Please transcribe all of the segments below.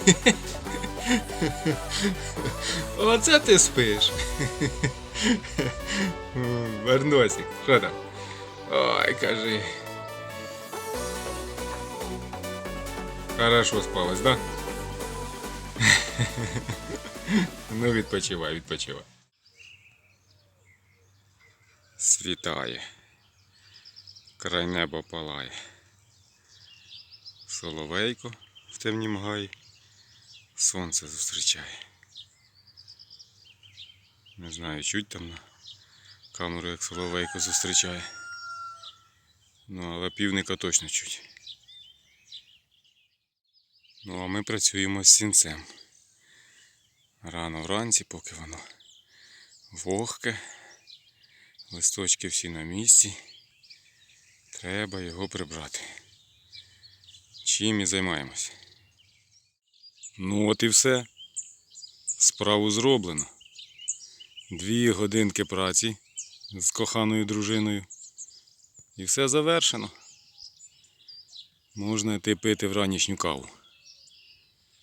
Оце ти спиш. Верносик, що там? Ой, кажи. Хорошо спалось, да? Ну, відпочивай, відпочивай. Світає. Край неба палає. Соловейко в темнім гаї. Сонце зустрічає. Не знаю, чуть там на камеру, як соловейко зустрічає. Ну, але півника точно чуть. Ну, а ми працюємо з сінцем. Рано вранці, поки воно вогке, листочки всі на місці. Треба його прибрати. Чим і займаємось. Ну от і все. Справу зроблено. Дві годинки праці з коханою дружиною. І все завершено. Можна йти пити вранішню каву.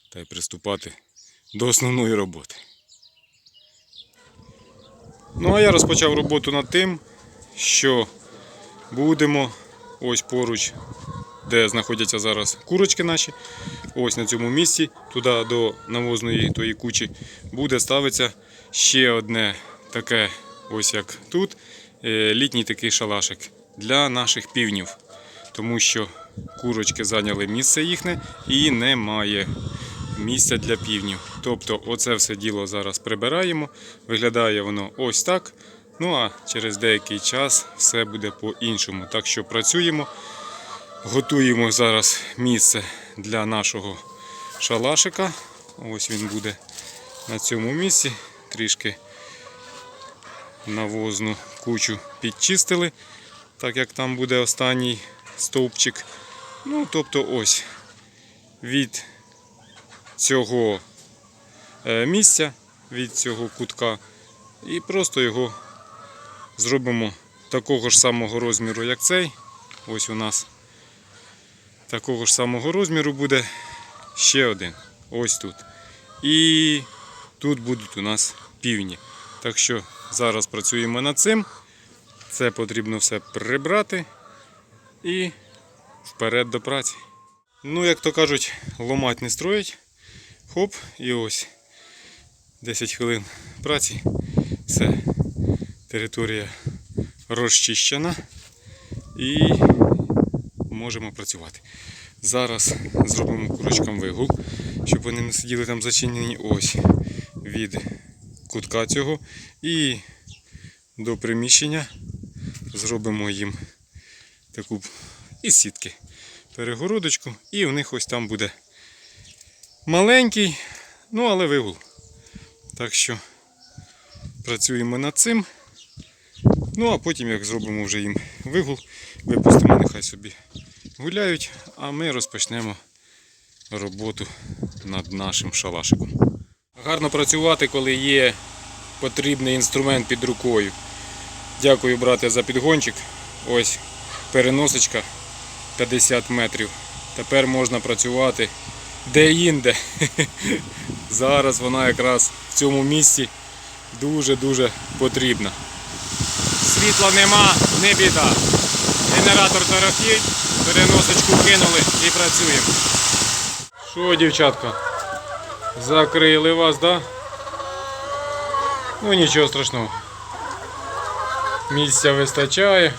Та й приступати до основної роботи. Ну а я розпочав роботу над тим, що будемо ось поруч, де знаходяться зараз курочки наші. Ось на цьому місці, туди до навозної тої кучі, буде ставитися ще одне таке, ось як тут, е, літній такий шалашик для наших півнів. Тому що курочки зайняли місце їхнє і немає місця для півнів. Тобто, оце все діло зараз прибираємо. Виглядає воно ось так. Ну а через деякий час все буде по-іншому. Так що працюємо, готуємо зараз місце для нашого шалашика. Ось він буде на цьому місці. Трішки навозну кучу підчистили, так як там буде останній стовпчик. Ну, тобто ось від цього е, місця, від цього кутка, і просто його зробимо такого ж самого розміру, як цей. Ось у нас такого ж самого розміру буде ще один. Ось тут. І тут будуть у нас півні. Так що зараз працюємо над цим. Це потрібно все прибрати і вперед до праці. Ну, як то кажуть, ломать не строїть. Хоп, і ось 10 хвилин праці. Все, територія розчищена і можемо працювати. Зараз зробимо курочкам вигул, щоб вони не сиділи там зачинені ось від кутка цього. І до приміщення зробимо їм таку із сітки перегородочку, і в них ось там буде маленький, ну але вигул. Так що працюємо над цим. Ну а потім, як зробимо вже їм вигул, випустимо, нехай собі гуляють, а ми розпочнемо роботу над нашим шалашиком. Гарно працювати, коли є потрібний інструмент під рукою. Дякую, брате, за підгончик. Ось переносочка 50 метрів. Тепер можна працювати де-інде. Зараз вона якраз в цьому місці дуже-дуже потрібна. Світла нема, не біда. Генератор тарахтить, переносочку кинули і працюємо. Що, дівчатка? Закрили вас, да? Ну нічого страшного. Місця вистачає.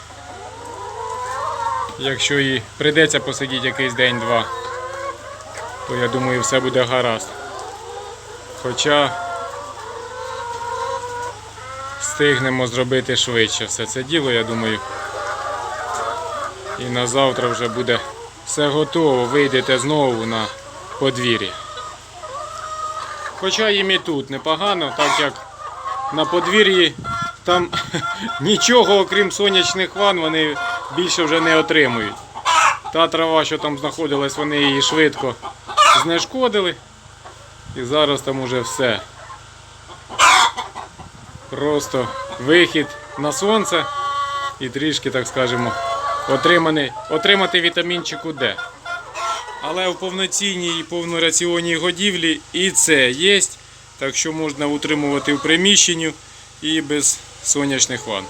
Якщо і прийдеться посидіти якийсь день-два, то я думаю все буде гаразд. Хоча встигнемо зробити швидше все це діло, я думаю. І на завтра вже буде все готово, вийдете знову на подвір'я. Хоча їм і тут непогано, так як на подвір'ї там нічого, окрім сонячних ван, вони більше вже не отримують. Та трава, що там знаходилась, вони її швидко знешкодили. І зараз там уже все. Просто вихід на сонце і трішки, так скажемо, отриманий, отримати вітамінчику Д. Але в повноцінній і повнораціонній годівлі і це є. Так що можна утримувати в приміщенні і без сонячних ванн.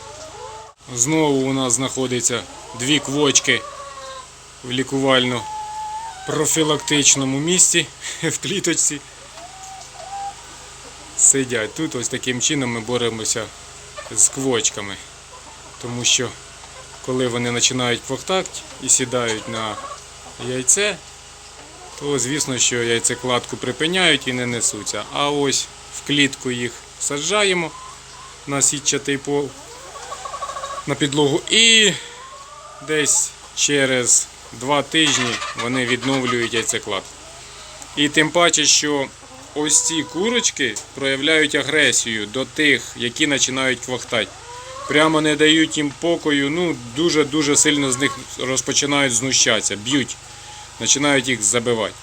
Знову у нас знаходиться дві квочки в лікувально-профілактичному місці в кліточці. Сидять тут, ось таким чином ми боремося з квочками. Тому що коли вони починають квохтати і сідають на яйце, то звісно, що яйцекладку припиняють і не несуться. А ось в клітку їх саджаємо на сітчатий пол на підлогу і десь через два тижні вони відновлюють яйцекладку. І тим паче, що ось ці курочки проявляють агресію до тих, які починають квахтати. Прямо не дають їм покою, ну дуже-дуже сильно з них розпочинають знущатися, б'ють, починають їх забивати.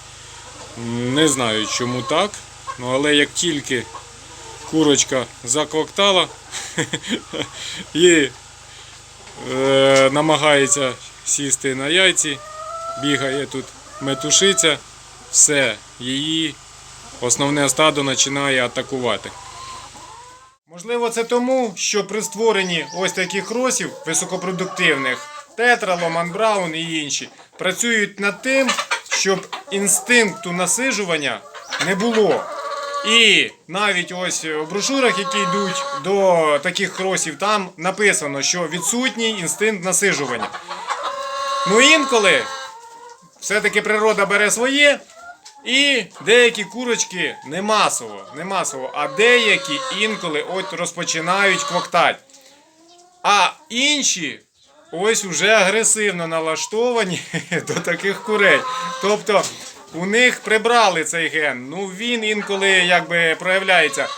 Не знаю, чому так, ну але як тільки курочка заквактала і е, намагається сісти на яйці, бігає тут, метушиться, все, її основне стадо починає атакувати. Можливо, це тому, що при створенні ось таких кросів високопродуктивних Тетра, Ломан Браун і інші працюють над тим, щоб інстинкту насижування не було. І навіть ось у брошурах, які йдуть до таких кросів, там написано, що відсутній інстинкт насижування. Ну інколи все-таки природа бере своє, і деякі курочки не масово, не масово, а деякі інколи от розпочинають квоктати. А інші ось уже агресивно налаштовані до таких курей. Тобто у них прибрали цей ген. Ну він інколи якби проявляється.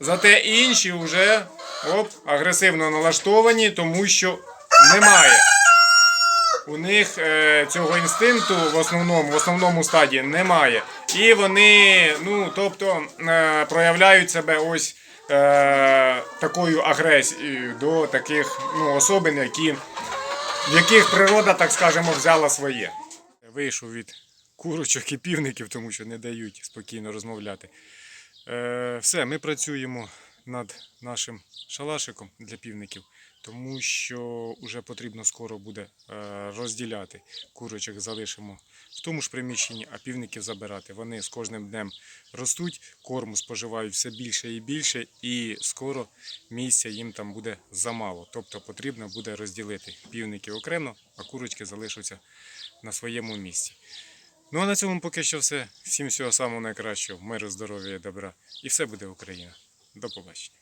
Зате інші вже оп, агресивно налаштовані, тому що немає. У них е, цього інстинкту в основному, в основному стадії немає. І вони, ну, тобто, е, проявляють себе ось е, такою агресією до таких ну, особин, які, в яких природа, так скажемо, взяла своє. Вийшов від курочок і півників, тому що не дають спокійно розмовляти. Е, все, ми працюємо над нашим шалашиком для півників, тому що вже потрібно скоро буде е, розділяти. Курочок залишимо в тому ж приміщенні, а півників забирати. Вони з кожним днем ростуть, корму споживають все більше і більше, і скоро місця їм там буде замало. Тобто потрібно буде розділити півники окремо, а курочки залишаться на своєму місці. Ну а на цьому поки що все. Всім всього самого найкращого, миру, здоров'я добра. І все буде Україна. До побачення.